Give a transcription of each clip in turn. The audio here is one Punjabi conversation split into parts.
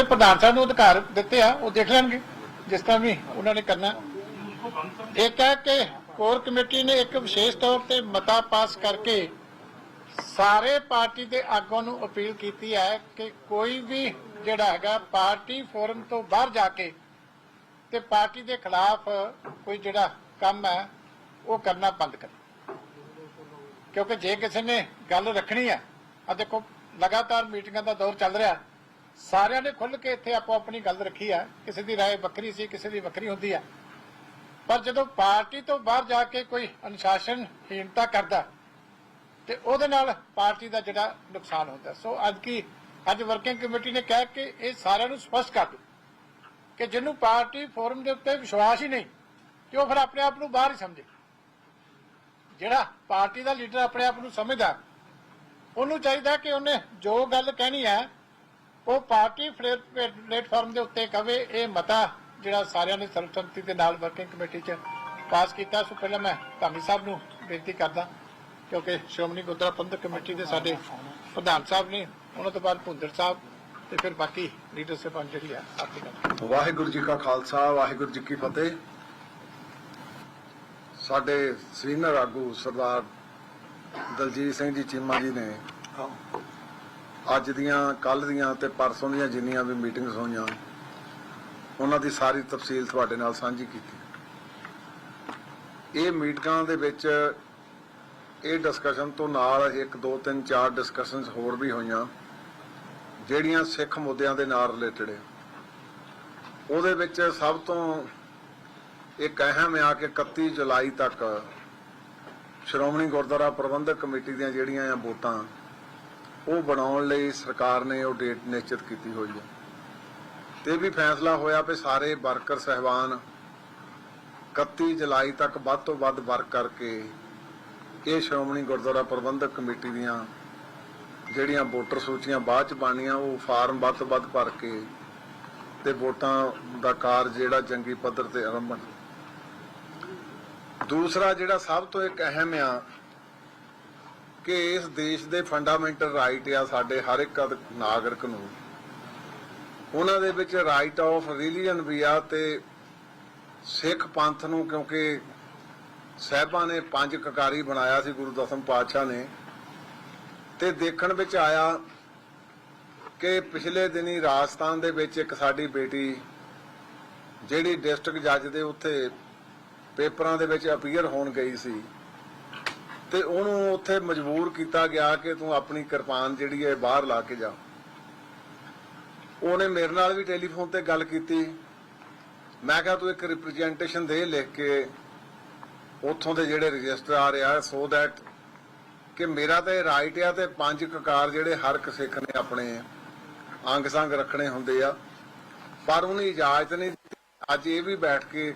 ਉਹਦੇ ਪ੍ਰਧਾਨ ਸਾਹਿਬ ਨੂੰ ਅਧਿਕਾਰ ਦਿੱਤੇ ਆ, ਉਹ ਦੇਖ ਲੈਣਗੇ, ਜਿਸ ਤਰ੍ਹਾਂ ਵੀ ਉਹਨਾਂ ਨੇ ਕਰਨਾ। ਇੱਕ ਹੈ ਕਿ ਕੋਰ ਕਮੇਟੀ ਨੇ ਇੱਕ ਵਿਸ਼ੇਸ਼ ਤੌਰ ਤੇ ਮਤਾ ਪਾਸ ਕਰਕੇ ਸਾਰੇ ਪਾਰਟੀ ਦੇ ਆਗੂਆਂ ਨੂੰ ਅਪੀਲ ਕੀਤੀ ਹੈ ਕਿ ਕੋਈ ਵੀ ਜਿਹੜਾ ਹੈਗਾ ਪਾਰਟੀ ਫੋਰਮ ਤੋਂ ਬਾਹਰ ਜਾ ਕੇ ਤੇ ਪਾਰਟੀ ਦੇ ਖਿਲਾਫ ਕੋਈ ਜਿਹੜਾ ਕੰਮ ਹੈ, ਉਹ ਕਰਨਾ ਬੰਦ ਕਰੇ। ਕਿਉਂਕਿ ਜੇ ਕਿਸੇ ਨੇ ਗੱਲ ਰੱਖਣੀ ਹੈ ਆ ਦੇਖੋ, ਲਗਾਤਾਰ ਮੀਟਿੰਗਾਂ ਦਾ ਦੌਰ ਚੱਲ ਰਿਹਾ। ਸਾਰਿਆਂ ਨੇ ਖੁੱਲ ਕੇ ਇੱਥੇ ਆਪੋ ਆਪਣੀ ਗੱਲ ਰੱਖੀ ਹੈ ਕਿਸੇ ਦੀ رائے ਵੱਖਰੀ ਸੀ ਕਿਸੇ ਦੀ ਵੱਖਰੀ ਹੁੰਦੀ ਹੈ ਪਰ ਜਦੋਂ ਪਾਰਟੀ ਤੋਂ ਬਾਹਰ ਜਾ ਕੇ ਕੋਈ ਅਨੁਸ਼ਾਸਨਹੀਣਤਾ ਕਰਦਾ ਤੇ ਉਹਦੇ ਨਾਲ ਪਾਰਟੀ ਦਾ ਜਿਹੜਾ ਨੁਕਸਾਨ ਹੁੰਦਾ ਸੋ ਅੱਜ ਕੀ ਅੱਜ ਵਰਕਿੰਗ ਕਮੇਟੀ ਨੇ ਕਿਹਾ ਕਿ ਇਹ ਸਾਰਿਆਂ ਨੂੰ ਸਪਸ਼ਟ ਕਰ ਦਿਓ ਕਿ ਜਿਹਨੂੰ ਪਾਰਟੀ ਫੋਰਮ ਦੇ ਉੱਤੇ ਵਿਸ਼ਵਾਸ ਹੀ ਨਹੀਂ ਤੇ ਉਹ ਫਿਰ ਆਪਣੇ ਆਪ ਨੂੰ ਬਾਹਰ ਹੀ ਸਮਝੇ ਜਿਹੜਾ ਪਾਰਟੀ ਦਾ ਲੀਡਰ ਆਪਣੇ ਆਪ ਨੂੰ ਸਮਝਦਾ ਉਹਨੂੰ ਚਾਹੀਦਾ ਕਿ ਉਹਨੇ ਜੋ ਗੱਲ ਕਹਿਣੀ ਹੈ ਉਹ ਪਾਰਟੀ ਪਲੇਟਫਾਰਮ ਦੇ ਉੱਤੇ ਕਵੇ, ਇਹ ਮਤਾ ਜਿਹੜਾ ਸਾਰਿਆਂ ਨੇ ਸਰਬਸੰਮਤੀ ਦੇ ਨਾਲ ਵਰਕਿੰਗ ਕਮੇਟੀ 'ਚ ਪਾਸ ਕੀਤਾ, ਸੋ ਪਹਿਲਾਂ ਮੈਂ ਧਾਮੀ ਸਾਹਿਬ ਨੂੰ ਬੇਨਤੀ ਕਰਦਾ, ਕਿਉਂਕਿ ਸ਼੍ਰੋਮਣੀ ਗੁਰਦੁਆਰਾ ਪ੍ਰਬੰਧਕ ਕਮੇਟੀ ਦੇ ਸਾਡੇ ਪ੍ਰਧਾਨ ਸਾਹਿਬ ਨੇ, ਉਹਨਾਂ ਤੋਂ ਬਾਅਦ ਭੁੰਦਰ ਸਾਹਿਬ ਤੇ ਫਿਰ ਬਾਕੀ ਲੀਡਰਸ਼ਿਪ ਆ ਜਿਹੜੀ ਆ, ਆਪਣੀ ਗੱਲ ਵਾਹਿਗੁਰੂ ਜੀ ਕਾ ਖਾਲਸਾ, ਵਾਹਿਗੁਰੂ ਜੀ ਕੀ ਫਤਿਹ। ਸਾਡੇ ਸੀਨੀਅਰ ਆਗੂ ਸਰਦਾਰ ਦਲਜੀਤ ਸਿੰਘ ਜੀ ਚੀਮਾ ਜੀ ਨੇ ਅੱਜ ਦੀਆਂ ਕੱਲ ਦੀਆਂ ਤੇ ਪਰਸੋਂ ਦੀਆਂ ਜਿੰਨੀਆਂ ਵੀ ਮੀਟਿੰਗਸ ਹੋਈਆਂ, ਉਹਨਾਂ ਦੀ ਸਾਰੀ ਤਫਸੀਲ ਤੁਹਾਡੇ ਨਾਲ ਸਾਂਝੀ ਕੀਤੀ। ਇਹ ਮੀਟਿੰਗਾਂ ਦੇ ਵਿੱਚ ਇਹ ਡਿਸਕਸ਼ਨ ਤੋਂ ਨਾਲ 1 2 3 4 ਡਿਸਕਸ਼ਨਸ ਹੋਰ ਵੀ ਹੋਈਆਂ, ਜਿਹੜੀਆਂ ਸਿੱਖ ਮੁੱਦਿਆਂ ਦੇ ਨਾਲ ਰਿਲੇਟਡ ਹੈ ਉਹਦੇ ਵਿੱਚ ਸਭ ਤੋਂ ਇੱਕ ਅਹਿਮ ਆ ਕਿ 31 ਜੁਲਾਈ ਤੱਕ ਸ਼੍ਰੋਮਣੀ ਗੁਰਦੁਆਰਾ ਪ੍ਰਬੰਧਕ ਕਮੇਟੀ ਦੀਆਂ ਜਿਹੜੀਆਂ ਆ ਵੋਟਾਂ ਉਹ ਬਣਾਉਣ ਲਈ ਸਰਕਾਰ ਨੇ ਉਹ ਡੇਟ ਨਿਸ਼ਚਿਤ ਕੀਤੀ ਹੋਈ ਹੈ। ਤੇ ਵੀ ਫੈਸਲਾ ਹੋਇਆ ਵੀ ਸਾਰੇ ਵਰਕਰ ਸਹਿਬਾਨ 31 ਜੁਲਾਈ ਤੱਕ ਵੱਧ ਤੋਂ ਵੱਧ ਵਰਕ ਕਰਕੇ ਇਹ ਸ਼੍ਰੋਮਣੀ ਗੁਰਦੁਆਰਾ ਪ੍ਰਬੰਧਕ ਕਮੇਟੀ ਦੀਆਂ ਜਿਹੜੀਆਂ ਵੋਟਰ ਸੂਚੀਆਂ ਬਾਅਦ ਚ ਬਣਨੀਆਂ, ਉਹ ਫਾਰਮ ਵੱਧ ਤੋਂ ਵੱਧ ਭਰ ਕੇ ਤੇ ਵੋਟਾਂ ਦਾ ਕਾਰਜ ਜਿਹੜਾ ਜੰਗੀ ਪੱਧਰ ਤੇ ਆਰੰਭਣ। ਦੂਸਰਾ ਜਿਹੜਾ ਸਭ ਤੋਂ ਇੱਕ ਅਹਿਮ ਆ ਕਿ ਇਸ ਦੇਸ਼ ਦੇ ਫੰਡਾਮੈਂਟਲ ਰਾਈਟ ਆ ਸਾਡੇ ਹਰ ਇੱਕ ਨਾਗਰਿਕ ਨੂੰ। ਉਹਨਾਂ ਦੇ ਵਿੱਚ ਰਾਈਟ ਆਫ ਰਿਲੀਜਨ ਵੀ ਆ ਤੇ ਸਿੱਖ ਪੰਥ ਨੂੰ ਕਿਉਂਕਿ ਸਾਹਿਬਾਂ ਨੇ ਪੰਜ ਕਕਾਰੀ ਬਣਾਇਆ ਸੀ, ਗੁਰੂ ਦਸਮ ਪਾਤਸ਼ਾਹ ਨੇ। ਤੇ ਦੇਖਣ ਵਿੱਚ ਆਇਆ ਕਿ ਪਿਛਲੇ ਦਿਨੀ ਰਾਜਸਥਾਨ ਦੇ ਵਿੱਚ ਇੱਕ ਸਾਡੀ ਬੇਟੀ, ਜਿਹੜੀ ਡਿਸਟ੍ਰਿਕਟ ਜੱਜ ਦੇ ਉੱਥੇ ਪੇਪਰਾਂ ਦੇ ਵਿੱਚ ਅਪੀਅਰ ਹੋਣ ਗਈ ਸੀ। ਤੇ ਉਹਨੂੰ ਉੱਥੇ ਮਜਬੂਰ ਕੀਤਾ ਗਿਆ ਕਿ ਤੂੰ ਆਪਣੀ ਕਿਰਪਾਨ ਜਿਹੜੀ ਹੈ ਬਾਹਰ ਲਾ ਕੇ ਜਾ। ਉਹਨੇ ਮੇਰੇ ਨਾਲ ਵੀ ਟੈਲੀਫੋਨ ਤੇ ਗੱਲ ਕੀਤੀ। ਮੈਂ ਕਿਹਾ, ਤੂੰ ਇੱਕ ਰਿਪਰੈਜ਼ੈਂਟੇਸ਼ਨ ਦੇ ਲਿਖ ਕੇ ਉੱਥੋਂ ਦੇ ਜਿਹੜੇ ਰਜਿਸਟਰਾਰ ਆ ਸੋ ਦੈਟ ਕਿ ਮੇਰਾ ਤਾਂ ਇਹ ਰਾਈਟ ਆ ਤੇ ਪੰਜ ਕਕਾਰ ਜਿਹੜੇ ਹਰ ਇੱਕ ਸਿੱਖ ਨੇ ਆਪਣੇ ਅੰਗ ਸੰਗ ਰੱਖਣੇ ਹੁੰਦੇ ਆ। ਪਰ ਉਹਨੇ ਇਜਾਜ਼ਤ ਨਹੀਂ ਦਿੱਤੀ। ਅੱਜ ਇਹ ਵੀ ਬੈਠ ਕੇ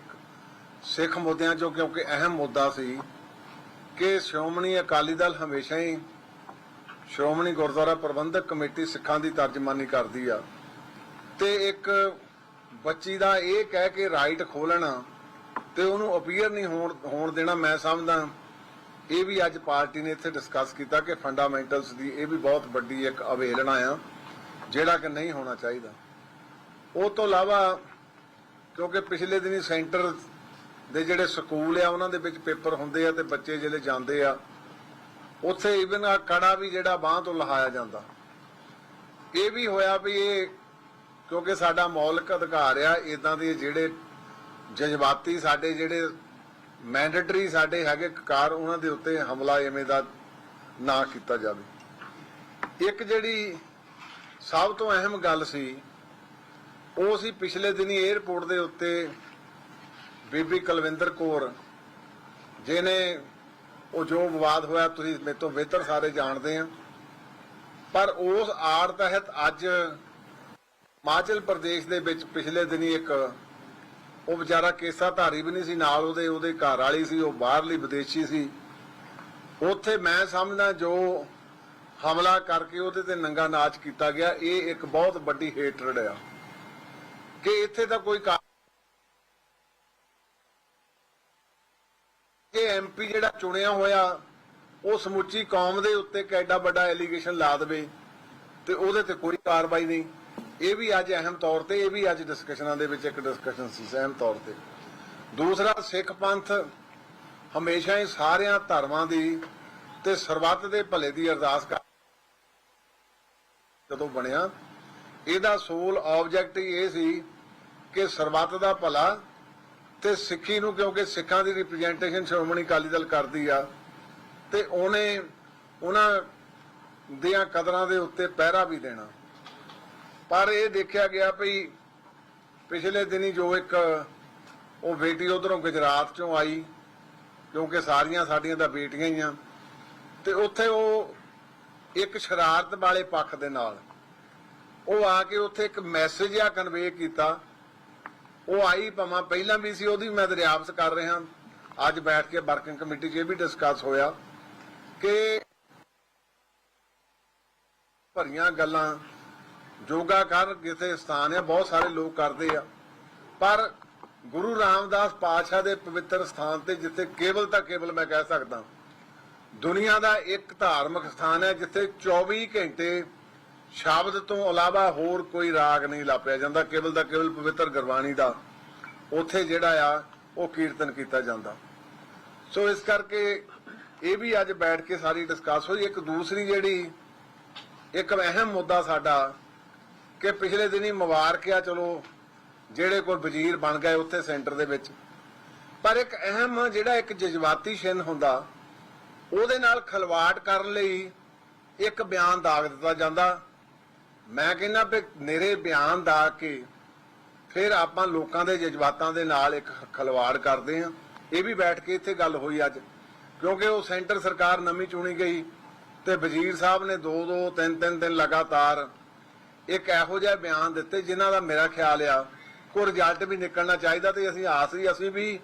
ਸਿੱਖ ਮੁੱਦਿਆਂ ਚੋਂ ਕਿਉਂਕਿ ਅਹਿਮ ਮੁੱਦਾ ਸੀ ਕਿ ਸ਼੍ਰੋਮਣੀ ਅਕਾਲੀ ਦਲ ਹਮੇਸ਼ਾ ਹੀ ਸ਼੍ਰੋਮਣੀ ਗੁਰਦੁਆਰਾ ਪ੍ਰਬੰਧਕ ਕਮੇਟੀ ਸਿੱਖਾਂ ਦੀ ਤਰਜਮਾਨੀ ਕਰਦੀ ਆ। ਤੇ ਇੱਕ ਬੱਚੀ ਦਾ ਇਹ ਕਹਿ ਕੇ ਰਾਈਟ ਖੋਲਣਾ ਤੇ ਉਹਨੂੰ ਅਪੀਅਰ ਨਹੀਂ ਹੋਣ ਦੇਣਾ ਮੈਂ ਸਮਝਦਾ। ਇਹ ਵੀ ਅੱਜ ਪਾਰਟੀ ਨੇ ਇੱਥੇ ਡਿਸਕਸ ਕੀਤਾ ਕਿ ਫੰਡਾਮੈਂਟਲਸ ਦੀ ਇਹ ਵੀ ਬਹੁਤ ਵੱਡੀ ਇੱਕ ਅਵੇਲਣਾ ਆ, ਜਿਹੜਾ ਕਿ ਨਹੀਂ ਹੋਣਾ ਚਾਹੀਦਾ। ਉਹ ਤੋਂ ਇਲਾਵਾ ਕਿਉਂਕਿ ਪਿਛਲੇ ਦਿਨੀ ਸੈਂਟਰ ਦੇ ਜਿਹੜੇ ਸਕੂਲ ਆ, ਉਹਨਾਂ ਦੇ ਵਿੱਚ ਪੇਪਰ ਹੁੰਦੇ ਆ ਤੇ ਬੱਚੇ ਜਿਹੜੇ ਜਾਂਦੇ ਆ, ਉੱਥੇ ਇਵਨ ਆ ਕੜਾ ਵੀ ਜਿਹੜਾ ਬਾਹ ਤੋਂ ਲਹਾਇਆ ਜਾਂਦਾ। ਇਹ ਵੀ ਹੋਇਆ ਵੀ ਇਹ ਕਿਉਂਕਿ ਸਾਡਾ ਮੌਲਿਕ ਅਧਿਕਾਰ ਆ ਇਦਾਂ ਦੇ ਜਿਹੜੇ ਜਜ਼ਬਾਤੀ ਸਾਡੇ ਜਿਹੜੇ ਮੈਂਡੇਟਰੀ ਸਾਡੇ ਹੈਗੇ ਕਾਰ ਉਹਨਾਂ ਦੇ ਉੱਤੇ ਹਮਲਾ ਐਵੇਂ ਦਾ ਨਾ ਕੀਤਾ ਜਾਵੇ। ਇੱਕ ਜਿਹੜੀ ਸਭ ਤੋਂ ਅਹਿਮ ਗੱਲ ਸੀ, ਉਹ ਸੀ ਪਿਛਲੇ ਦਿਨੀ 에ਅਰਪੋਰਟ ਦੇ ਉੱਤੇ ਬੀਬੀ ਕੁਲਵਿੰਦਰ ਕੌਰ, ਜਿਹਨੇ ਉਹ ਜੋ ਵਿਵਾਦ ਹੋਇਆ, ਤੁਸੀਂ ਮੇਰੇ ਤੋਂ ਬਿਹਤਰ ਸਾਰੇ ਜਾਣਦੇ ਆ। ਪਰ ਉਸ ਆੜ ਤਹਿਤ ਅੱਜ ਹਿਮਾਚਲ ਪ੍ਰਦੇਸ਼ ਦੇ ਵਿੱਚ ਪਿਛਲੇ ਦਿਨੀ ਇੱਕ ਉਹ ਵਿਚਾਰਾ ਕੇਸਾ ਧਾਰੀ ਵੀ ਨਹੀਂ ਸੀ, ਨਾਲ ਉਹਦੇ ਉਹਦੇ ਘਰ ਵਾਲੀ ਸੀ, ਉਹ ਬਾਹਰਲੀ ਵਿਦੇਸ਼ੀ ਸੀ। ਉੱਥੇ ਮੈਂ ਸਮਝਦਾ ਜੋ ਹਮਲਾ ਕਰਕੇ ਉਹਦੇ ਤੇ ਨੰਗਾ ਨਾਚ ਕੀਤਾ ਗਿਆ, ਇਹ ਇੱਕ ਬਹੁਤ ਵੱਡੀ ਹੇਟਰਡ ਆ। ਕਿ ਇੱਥੇ ਤਾਂ ਕੋਈ ਕਾ- ਇਹ ਐਮਪੀ ਜਿਹੜਾ ਚੁਣਿਆ ਹੋਇਆ, ਉਹ ਸਮੁੱਚੀ ਕੌਮ ਦੇ ਉੱਤੇ ਕਿੱਡਾ ਵੱਡਾ ਐਲੀਗੇਸ਼ਨ ਲਾ ਦੇਵੇ ਤੇ ਉਹਦੇ ਤੇ ਕੋਈ ਕਾਰਵਾਈ ਨਹੀਂ। ਇਹ ਵੀ ਅੱਜ ਅਹਿਮ ਤੌਰ ਤੇ, ਇਹ ਵੀ ਅੱਜ ਡਿਸਕਸ਼ਨਾਂ ਦੇ ਵਿੱਚ ਇੱਕ ਡਿਸਕਸ਼ਨ ਸੀ ਅਹਿਮ ਤੌਰ ਤੇ। ਦੂਸਰਾ, ਸਿੱਖ ਪੰਥ ਹਮੇਸ਼ਾ ਹੀ ਸਾਰਿਆਂ ਧਰਮਾਂ ਦੀ ਤੇ ਸਰਬੱਤ ਦੇ ਭਲੇ ਦੀ ਅਰਦਾਸ ਕਰ ਜਦੋਂ ਬਣਿਆ। ਇਹਦਾ ਸੋਲ ਆਬਜੈਕਟ ਇਹ ਸੀ ਕਿ ਸਰਬੱਤ ਦਾ ਭਲਾ ਤੇ ਸਿੱਖੀ ਨੂੰ ਕਿਉਂਕਿ ਸਿੱਖਾਂ ਦੀ ਰਿਪਰੈਜ਼ੈਂਟੇਸ਼ਨ ਸ਼੍ਰੋਮਣੀ ਅਕਾਲੀ ਦਲ ਕਰਦੀ ਆ, ਤੇ ਉਹਨੇ ਉਹਨਾਂ ਦੀਆਂ ਕਦਰਾਂ ਦੇ ਉੱਤੇ ਪਹਿਰਾ ਵੀ ਦੇਣਾ। ਪਰ ਇਹ ਦੇਖਿਆ ਗਿਆ ਵੀ ਪਿਛਲੇ ਦਿਨੀ ਜੋ ਇੱਕ ਉਹ ਬੇਟੀ ਉਧਰੋਂ ਗੁਜਰਾਤ ਚੋਂ ਆਈ, ਕਿਉਂਕਿ ਸਾਰੀਆਂ ਸਾਡੀਆਂ ਤਾਂ ਬੇਟੀਆਂ ਹੀ ਆ, ਤੇ ਉੱਥੇ ਉਹ ਇੱਕ ਸ਼ਰਾਰਤ ਵਾਲੇ ਪੱਖ ਦੇ ਨਾਲ ਉਹ ਆ ਕੇ ਉੱਥੇ ਇੱਕ ਮੈਸੇਜ ਆ ਕਨਵੇ ਕੀਤਾ ਉਹ ਆਈ ਭਾਵੇਂ ਪਹਿਲਾਂ ਵੀ ਸੀ, ਉਹਦੀ ਮੈਂ ਦਰਿਆਪਤ ਕਰ ਰਿਹਾ। ਅੱਜ ਬੈਠ ਕੇ ਵਰਕਿੰਗ ਕਮੇਟੀ 'ਚ ਇਹ ਵੀ ਡਿਸਕਸ ਹੋਇਆ ਕਿ ਭਰੀਆਂ ਗੱਲਾਂ, ਯੋਗਾ ਕਰ ਕਿਤੇ ਸਥਾਨ ਆ, ਬਹੁਤ ਸਾਰੇ ਲੋਕ ਕਰਦੇ ਆ। ਪਰ ਗੁਰੂ ਰਾਮਦਾਸ ਪਾਤਸ਼ਾਹ ਦੇ ਪਵਿੱਤਰ ਸਥਾਨ ਤੇ ਜਿੱਥੇ ਕੇਵਲ ਤਾਂ ਕੇਵਲ ਮੈਂ ਕਹਿ ਸਕਦਾ, ਦੁਨੀਆ ਦਾ ਇੱਕ ਧਾਰਮਿਕ ਸਥਾਨ ਹੈ, ਜਿੱਥੇ 24 ਘੰਟੇ ਸ਼ਬਦ ਤੋਂ ਇਲਾਵਾ ਹੋਰ ਕੋਈ ਰਾਗ ਨਹੀਂ ਲਾਪਿਆ ਜਾਂਦਾ। ਕੇਵਲ ਦਾ ਕੇਵਲ ਪਵਿੱਤਰ ਗੁਰਬਾਣੀ ਦਾ ਉੱਥੇ ਜਿਹੜਾ ਆ, ਉਹ ਕੀਰਤਨ ਕੀਤਾ ਜਾਂਦਾ। ਸੋ ਇਸ ਕਰਕੇ ਇਹ ਵੀ ਅੱਜ ਬੈਠ ਕੇ ਸਾਰੀ ਡਿਸਕਸ ਹੋਈ। ਇੱਕ ਦੂਸਰੀ ਜਿਹੜੀ, ਇੱਕ ਅਹਿਮ ਮੁੱਦਾ ਸਾਡਾ ਕਿ ਪਿਛਲੇ ਦਿਨੀ ਮੁਬਾਰਕ ਆ ਚਲੋ ਜਿਹੜੇ ਕੋਈ ਵਜ਼ੀਰ ਬਣ ਗਏ ਉੱਥੇ ਸੈਂਟਰ ਦੇ ਵਿੱਚ। ਪਰ ਇੱਕ ਅਹਿਮ ਜਿਹੜਾ ਇੱਕ ਜਜ਼ਬਾਤੀ ਛਿੰਨ ਹੁੰਦਾ, ਉਹਦੇ ਨਾਲ ਖਲਵਾੜ ਕਰਨ ਲਈ ਇੱਕ ਬਿਆਨ ਦਾਗ ਦਿੱਤਾ ਜਾਂਦਾ। ਮੈਂ ਕਹਿੰਦਾ ਵੀ ਨੇਰੇ ਬਿਆਨ ਦਾ ਕੇ ਫਿਰ ਆਪਾਂ ਲੋਕਾਂ ਦੇ ਜਜ਼ਬਾਤਾਂ ਦੇ ਨਾਲ ਇੱਕ ਖਲਵਾੜ ਕਰਦੇ ਆ ਇਹ ਵੀ ਬੈਠ ਕੇ ਇੱਥੇ ਗੱਲ ਹੋਈ ਅੱਜ। ਕਿਉਂਕਿ ਉਹ ਸੈਂਟਰ ਸਰਕਾਰ ਨਵੀਂ ਚੁਣੀ ਗਈ ਤੇ ਵਜ਼ੀਰ ਸਾਹਿਬ ਨੇ ਦੋ ਦੋ, ਤਿੰਨ ਤਿੰਨ ਦਿਨ ਲਗਾਤਾਰ ਇੱਕ ਇਹੋ ਜਿਹਾ ਬਿਆਨ ਦਿੱਤੇ ਜਿਨ੍ਹਾਂ ਦਾ ਮੇਰਾ ਖਿਆਲ ਆ ਕੋਈ ਰਿਜ਼ਲਟ ਵੀ ਨਿਕਲਣਾ ਚਾਹੀਦਾ ਤੇ ਅਸੀਂ ਆਸ ਵੀ ਅਸੀਂ ਵੀ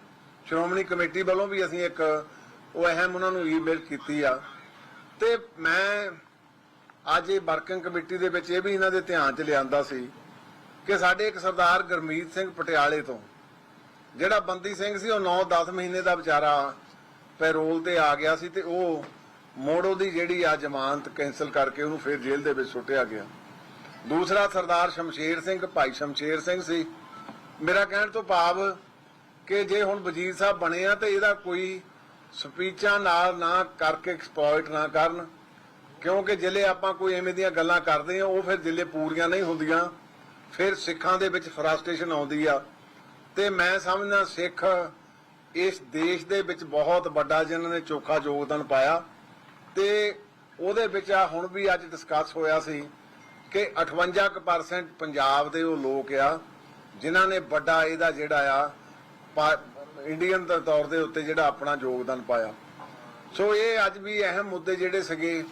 ਸ਼੍ਰੋਮਣੀ ਕਮੇਟੀ ਵੱਲੋਂ ਵੀ ਅਸੀਂ ਇੱਕ ਉਹ ਅਹਿਮ ਉਹਨਾਂ ਨੂੰ ਈਮੇਲ ਕੀਤੀ ਆ। ਤੇ ਮੈਂ ਅੱਜ ਇਹ ਵਰਕਿੰਗ ਕਮੇਟੀ ਦੇ ਵਿੱਚ ਇਹ ਵੀ ਇਹਨਾਂ ਦੇ ਧਿਆਨ 'ਚ ਲਿਆਂਦਾ ਸੀ ਕਿ ਸਾਡੇ ਇੱਕ ਸਰਦਾਰ ਗਰਮੀਤ ਸਿੰਘ ਪਟਿਆਲੇ ਤੋਂ, ਜਿਹੜਾ ਬੰਦੀ ਸਿੰਘ ਸੀ, ਉਹ 9-10 ਮਹੀਨੇ ਦਾ ਵਿਚਾਰਾ ਪੈਰੋਲ ਤੇ ਆ ਗਿਆ ਸੀ ਤੇ ਉਹ ਮੋੜੋ ਦੀ ਜਿਹੜੀ ਆ ਜ਼ਮਾਨਤ ਕੈਨਸਲ ਕਰਕੇ ਉਹਨੂੰ ਫਿਰ ਜੇਲ੍ਹ ਦੇ ਵਿੱਚ ਸੁੱਟਿਆ ਗਿਆ। ਦੂਸਰਾ ਸਰਦਾਰ ਸ਼ਮਸ਼ੇਰ ਸਿੰਘ, ਭਾਈ ਸ਼ਮਸ਼ੇਰ ਸਿੰਘ ਸੀ। ਮੇਰਾ ਕਹਿਣ ਤੋਂ ਭਾਵ ਕਿ ਜੇ ਹੁਣ ਵਜ਼ੀਰ ਸਾਹਿਬ ਬਣੇ ਆ ਤੇ ਇਹਦਾ ਕੋਈ ਸਪੀਚਾਂ ਨਾਲ ਨਾ ਕਰਕੇ ਐਕਸਪਲੋਇਟ ਨਾ ਕਰਨ ਕਿਉਂਕਿ ਜਿਲੇ ਆਪਾਂ ਕੋਈ ਐਵੇਂ ਦੀਆਂ ਗੱਲਾਂ ਕਰਦੇ ਆ ਉਹ ਫਿਰ ਜਿਲੇ ਪੂਰੀਆਂ ਨਹੀਂ ਹੁੰਦੀਆਂ। ਫਿਰ ਸਿੱਖਾਂ ਦੇ ਵਿੱਚ ਫਰਸਟ੍ਰੇਸ਼ਨ ਆਉਂਦੀ ਆ। ਤੇ ਮੈਂ ਸਮਝਦਾ ਸਿੱਖ ਇਸ ਦੇਸ਼ ਦੇ ਵਿੱਚ ਬਹੁਤ ਵੱਡਾ ਜਿਨ੍ਹਾਂ ਨੇ ਚੋਖਾ ਯੋਗਦਾਨ ਪਾਇਆ। ਤੇ ਉਹਦੇ ਵਿੱਚ ਆ ਹੁਣ ਵੀ ਅੱਜ ਡਿਸਕਸ ਹੋਇਆ ਸੀ ਕਿ 58% ਪੰਜਾਬ ਦੇ ਉਹ ਲੋਕ ਆ, ਜਿਨ੍ਹਾਂ ਨੇ ਵੱਡਾ ਇਹਦਾ ਜਿਹੜਾ ਆ ਇੰਡੀਅਨ ਦੇ ਤੌਰ ਦੇ ਉੱਤੇ ਜਿਹੜਾ ਆਪਣਾ ਯੋਗਦਾਨ ਪਾਇਆ। ਸੋ ਇਹ ਅੱਜ ਵੀ ਅਹਿਮ ਮੁੱਦੇ ਜਿਹੜੇ ਸੀਗੇ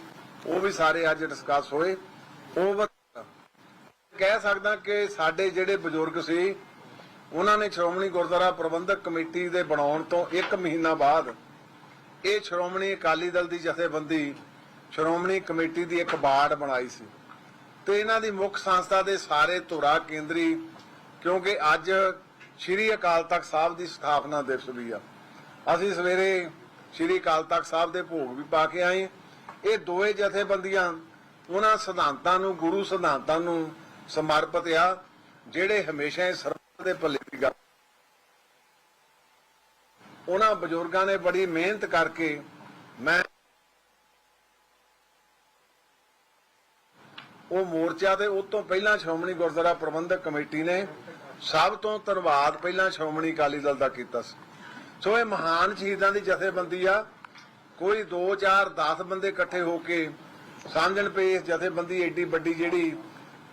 ਉਹ ਵੀ ਸਾਰੇ ਅੱਜ ਡਿਸਕਸ ਹੋਏ। ਓਵਰ ਕਹਿ ਸਕਦਾ ਕਿ ਸਾਡੇ ਜਿਹੜੇ ਬਜ਼ੁਰਗ ਸੀ, ਉਹਨਾਂ ਨੇ ਸ਼੍ਰੋਮਣੀ ਗੁਰਦੁਆਰਾ ਪ੍ਰਬੰਧਕ ਕਮੇਟੀ ਦੇ ਬਣਾਉਣ ਤੋਂ 1 ਮਹੀਨਾ ਬਾਅਦ ਇਹ ਸ਼੍ਰੋਮਣੀ ਅਕਾਲੀ ਦਲ ਦੀ ਜਥੇਬੰਦੀ ਸ਼੍ਰੋਮਣੀ ਕਮੇਟੀ ਦੀ ਇੱਕ ਬਾੜ ਬਣਾਈ ਸੀ। ਤੇ ਇਹਨਾਂ ਦੀ ਮੁੱਖ ਸੰਸਥਾ ਦੇ ਸਾਰੇ ਧੁਰਾ ਕੇਂਦਰੀ, ਕਿਉਂਕਿ ਅੱਜ ਸ਼੍ਰੀ ਅਕਾਲ ਤਖਤ ਸਾਹਿਬ ਦੀ ਸਥਾਪਨਾ ਦਿਵਸ ਵੀ ਆ। ਅਸੀਂ ਸਵੇਰੇ ਸ਼੍ਰੀ ਅਕਾਲ ਤਖਤ ਸਾਹਿਬ ਦੇ ਭੋਗ ਵੀ ਪਾ ਕੇ ਆਏ। ਇਹ ਦੋਏ ਜਥੇਬੰਦੀਆਂ ਉਹਨਾਂ ਸਿਧਾਂਤਾਂ ਨੂੰ, ਗੁਰੂ ਸਿਧਾਂਤਾਂ ਨੂੰ ਸਮਰਪਿਤ ਆ, ਜਿਹੜੇ ਹਮੇਸ਼ਾ ਹੀ ਸਰਬ ਦੇ ਭਲੇ ਦੀ ਗੱਲ ਉਹਨਾਂ ਬਜ਼ੁਰਗਾਂ ਨੇ ਬੜੀ ਮਿਹਨਤ ਕਰਕੇ ਮੈਂ ਉਹ ਮੋਰਚਾ ਤੇ ਉਸ ਤੋਂ ਪਹਿਲਾਂ ਸ਼੍ਰੋਮਣੀ ਗੁਰਦੁਆਰਾ ਪ੍ਰਬੰਧਕ ਕਮੇਟੀ ਨੇ ਸਭ ਤੋਂ ਧੰਨਵਾਦ ਪਹਿਲਾਂ ਸ਼੍ਰੋਮਣੀ ਅਕਾਲੀ ਦਲ ਦਾ ਕੀਤਾ ਸੀ। ਸੋ ਇਹ ਮਹਾਨ ਸ਼ਹੀਦਾਂ ਦੀ ਜਥੇਬੰਦੀ ਆ। ਕੋਈ 2 4 10 ਬੰਦੇ ਇਕੱਠੇ ਹੋ ਕੇ ਸਮਝਣ ਪਏ ਇਸ ਜਥੇਬੰਦੀ ਏਡੀ ਵੱਡੀ ਜਿਹੜੀ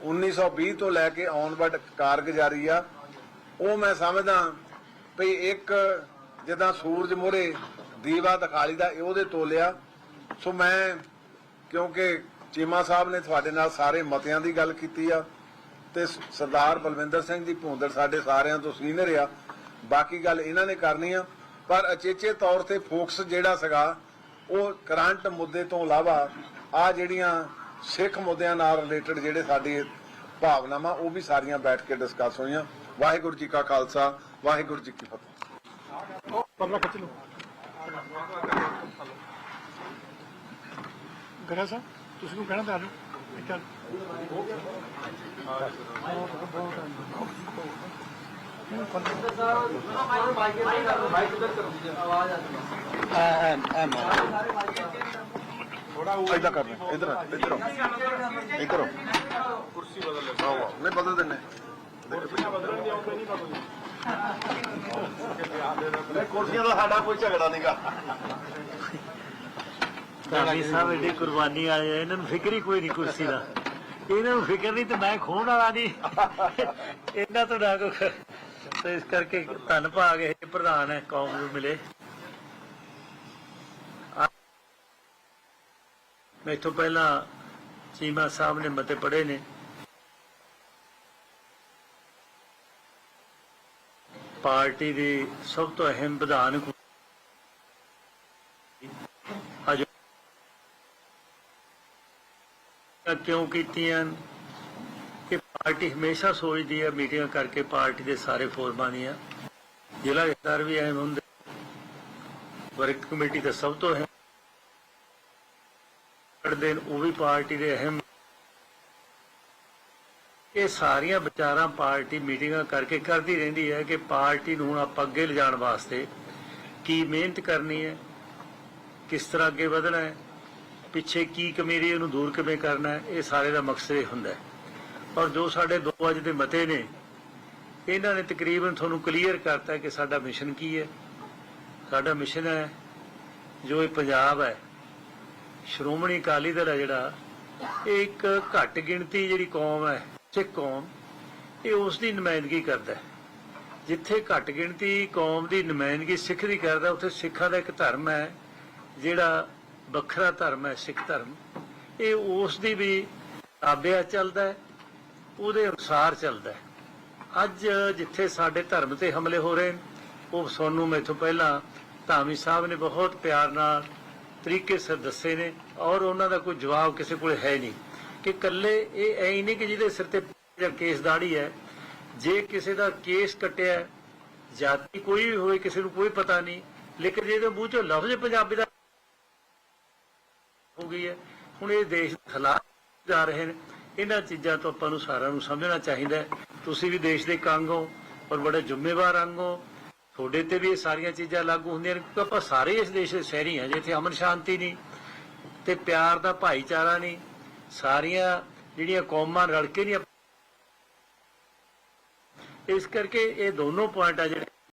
1920 ਤੋਂ ਲੈ ਕੇ ਆਨਵਰਡ ਕਾਰਗੁਜ਼ਾਰੀ ਆ। ਉਹ ਮੈਂ ਸਮਝਦਾ ਵੀ ਇੱਕ ਜਿੱਦਾਂ ਸੂਰਜ ਮੋਰੇ ਦੀਵਾ ਦਿਖਾਲੀ ਦਾ ਉਹਦੇ ਤੋਲਿਆ। ਸੋ ਮੈਂ ਕਿਉਂਕਿ ਚੀਮਾ ਸਾਹਿਬ ਨੇ ਤੁਹਾਡੇ ਨਾਲ ਸਾਰੇ ਮਤਿਆਂ ਦੀ ਗੱਲ ਕੀਤੀ ਆ ਤੇ ਸਰਦਾਰ ਬਲਵਿੰਦਰ ਸਿੰਘ ਜੀ ਭੂੰਦੜ ਸਾਡੇ ਸਾਰਿਆਂ ਤੋਂ ਸੀਨੀਅਰ ਆ। ਬਾਕੀ ਗੱਲ ਇਹਨਾਂ ਨੇ ਕਰਨੀ ਆ। ਪਰ ਅਚੇਚੇ ਤੌਰ ਤੇ ਫੋਕਸ ਜਿਹੜਾ ਸੀਗਾ ਉਹ ਕਰੰਟ ਮੁੱਦੇ ਤੋਂ ਇਲਾਵਾ ਆ ਜਿਹੜੀਆਂ ਸਿੱਖ ਮੁੱਦਿਆਂ ਨਾਲ ਰਿਲੇਟਡ ਜਿਹੜੇ ਸਾਡੀ ਭਾਵਨਾਵਾਂ, ਉਹ ਵੀ ਸਾਰੀਆਂ ਬੈਠ ਕੇ ਡਿਸਕਸ ਹੋਈਆਂ। ਵਾਹਿਗੁਰੂ ਜੀ ਕਾ ਖਾਲਸਾ, ਵਾਹਿਗੁਰੂ ਜੀ ਕੀ ਫਤਿਹ। ਕਮਰਾ ਖਿੱਚ ਲਓ ਗਰਾ ਸਾਹਿਬ, ਤੁਸੀਂ ਨੂੰ ਕਹਿਣਾ ਤਾਂ ਆਜੋ ਇਦਾਂ ਕਰ ਲੈ ਇਧਰ ਇਧਰ ਇਧਰ ਕੁਰਸੀ ਬਦਲ ਲੈ ਨਹੀਂ ਬਦਲ ਦਿੰਨੇ ਕੁਰਸੀਆਂ ਦਾ ਸਾਡਾ ਕੋਈ ਝਗੜਾ ਨਹੀਂਗਾ ਧਾਮੀ ਸਾਹਿਬ ਏਡੀ ਕੁਰਬਾਨੀ ਵਾਲੇ ਆ, ਇਹਨਾਂ ਨੂੰ ਫਿਕਰ ਹੀ ਕੋਈ ਨਹੀਂ ਕੁਰਸੀ ਦਾ ਇਹਨਾਂ ਨੂੰ ਫਿਕਰ ਨਹੀਂ ਤੇ ਮੈਂ ਖੋਣ ਵਾਲਾ ਨਹੀਂ ਇਹਨਾਂ ਤੋਂ ਨਾ ਕੋ ਤੇ ਇਸ ਕਰਕੇ ਧੰਨ ਭਾਗ ਇਹ ਪ੍ਰਧਾਨ ਹੈ, ਕੌਮ ਨੂੰ ਮਿਲੇ। ਮੈਥੋਂ ਪਹਿਲਾਂ ਚੀਮਾ ਸਾਹਿਬ ਨੇ ਮਤੇ ਪੜੇ ਨੇ। ਪਾਰਟੀ ਦੀ ਸਭ ਤੋਂ ਅਹਿਮ ਵਿਧਾਨ ਕਿਉਂ ਕੀਤੀਆਂ? ਪਾਰਟੀ ਹਮੇਸ਼ਾ ਸੋਚਦੀ ਹੈ, ਮੀਟਿੰਗਾਂ ਕਰਕੇ ਪਾਰਟੀ ਦੇ ਸਾਰੇ ਫੋਰਮਾਂ ਦੀਆਂ। ਜ਼ਿਲ੍ਹਾ ਜਥੇਦਾਰ ਵੀ ਅਹਿਮ ਹੁੰਦੇ। ਵਰਕ ਕਮੇਟੀ ਦਾ ਸਭ ਤੋਂ ਅਹਿਮ। ਕਰਦੇ ਉਹ ਵੀ ਪਾਰਟੀ ਦੇ ਅਹਿਮ। ਇਹ ਸਾਰੀਆਂ ਵਿਚਾਰਾਂ ਪਾਰਟੀ ਮੀਟਿੰਗਾਂ ਕਰਕੇ ਕਰਦੀ ਰਹਿੰਦੀ ਹੈ ਕਿ ਪਾਰਟੀ ਨੂੰ ਹੁਣ ਆਪਾਂ ਅੱਗੇ ਲਿਜਾਣ ਵਾਸਤੇ ਕੀ ਮਿਹਨਤ ਕਰਨੀ ਹੈ, ਕਿਸ ਤਰ੍ਹਾਂ ਅੱਗੇ ਵਧਣਾ ਹੈ, ਪਿੱਛੇ ਕੀ ਕਮੀ ਰਹੀ ਉਹਨੂੰ ਦੂਰ ਕਿਵੇਂ ਕਰਨਾ ਹੈ, ਇਹ ਸਾਰੇ ਦਾ ਮਕਸਦ ਇਹ ਹੁੰਦਾ ਹੈ। ਔਰ ਜੋ ਸਾਡੇ ਦੋ ਅੱਜ ਦੇ ਮਤੇ ਨੇ, ਇਹਨਾਂ ਨੇ ਤਕਰੀਬਨ ਤੁਹਾਨੂੰ ਕਲੀਅਰ ਕਰਤਾ ਕਿ ਸਾਡਾ ਮਿਸ਼ਨ ਕੀ ਹੈ। ਸਾਡਾ ਮਿਸ਼ਨ ਹੈ, ਜੋ ਇਹ ਪੰਜਾਬ ਹੈ, ਸ਼੍ਰੋਮਣੀ ਅਕਾਲੀ ਦਲ ਹੈ ਜਿਹੜਾ, ਇਹ ਇੱਕ ਘੱਟ ਗਿਣਤੀ ਜਿਹੜੀ ਕੌਮ ਹੈ, ਸਿੱਖ ਕੌਮ, ਇਹ ਉਸ ਦੀ ਨੁਮਾਇੰਦਗੀ ਕਰਦਾ ਹੈ। ਜਿੱਥੇ ਘੱਟ ਗਿਣਤੀ ਕੌਮ ਦੀ ਨੁਮਾਇੰਦਗੀ ਸਿੱਖ ਦੀ ਕਰਦਾ, ਉੱਥੇ ਸਿੱਖਾਂ ਦਾ ਇੱਕ ਧਰਮ ਹੈ, ਜਿਹੜਾ ਵੱਖਰਾ ਧਰਮ ਹੈ, ਸਿੱਖ ਧਰਮ। ਇਹ ਉਸ ਦੀ ਵੀ ਆਬਿਆ ਚੱਲਦਾ ਹੈ ਉਹਦੇ ਅਨੁਸਾਰ ਚੱਲਦਾ ਹੈ। ਅੱਜ ਜਿੱਥੇ ਸਾਡੇ ਧਰਮ ਤੇ ਹਮਲੇ ਹੋ ਰਹੇ ਨੇ, ਉਹ ਸੋਨੂੰ ਮੈਥੋਂ ਪਹਿਲਾਂ ਧਾਮੀ ਸਾਹਿਬ ਨੇ ਬਹੁਤ ਪਿਆਰ ਨਾਲ ਤਰੀਕੇ ਸਿਰ ਦੱਸੇ ਨੇ ਔਰ ਉਹਨਾਂ ਦਾ ਕੋਈ ਜਵਾਬ ਕਿਸੇ ਕੋਲ ਹੈ ਨਹੀਂ ਕਿ ਕੱਲੇ ਇਹ ਐ ਨਹੀਂ ਕਿ ਜਿਹਦੇ ਸਿਰ ਤੇ ਜਾਂ ਕੇਸ ਦਾੜੀ ਹੈ, ਜੇ ਕਿਸੇ ਦਾ ਕੇਸ ਕਟਿਆ ਜਾਤੀ ਕੋਈ ਵੀ ਹੋਵੇ, ਕਿਸੇ ਨੂੰ ਕੋਈ ਪਤਾ ਨਹੀਂ, ਲੇਕਿਨ ਜਿਹਦੇ ਮੂੰਹ ਚੋਂ ਲਫ਼ਜ਼ ਪੰਜਾਬੀ ਦਾ ਹੋ ਗਈ ਹੈ, ਹੁਣ ਇਹ ਦੇਸ਼ ਦੇ ਹਾਲਾਤ ਜਾ ਰਹੇ ਨੇ। ਇਹਨਾਂ ਚੀਜ਼ਾਂ ਤੋਂ ਆਪਾਂ ਨੂੰ ਸਾਰਿਆਂ ਨੂੰ ਸਮਝਣਾ ਚਾਹੀਦਾ ਹੈ। ਤੁਸੀਂ ਵੀ ਦੇਸ਼ ਦੇ ਇੱਕ ਅੰਗ ਹੋ ਔਰ ਬੜੇ ਜ਼ਿੰਮੇਵਾਰ ਅੰਗ ਹੋ। ਤੁਹਾਡੇ ਤੇ ਵੀ ਇਹ ਸਾਰੀਆਂ ਚੀਜ਼ਾਂ ਲਾਗੂ ਹੁੰਦੀਆਂ ਨੇ ਕਿਉਂਕਿ ਆਪਾਂ ਸਾਰੇ ਇਸ ਦੇਸ਼ ਦੇ ਸ਼ਹਿਰੀ ਹਾਂ, ਜਿੱਥੇ ਅਮਨ ਸ਼ਾਂਤੀ ਨਹੀਂ ਤੇ ਪਿਆਰ ਦਾ ਭਾਈਚਾਰਾ ਨਹੀਂ। ਸਾਰੀਆਂ ਜਿਹੜੀਆਂ ਕੌਮਾਂ ਰਲ ਕੇ ਨਹੀਂ ਇਸ ਕਰਕੇ ਇਹ ਦੋਨੋਂ ਪੁਆਇੰਟ ਆ ਜਿਹੜੇ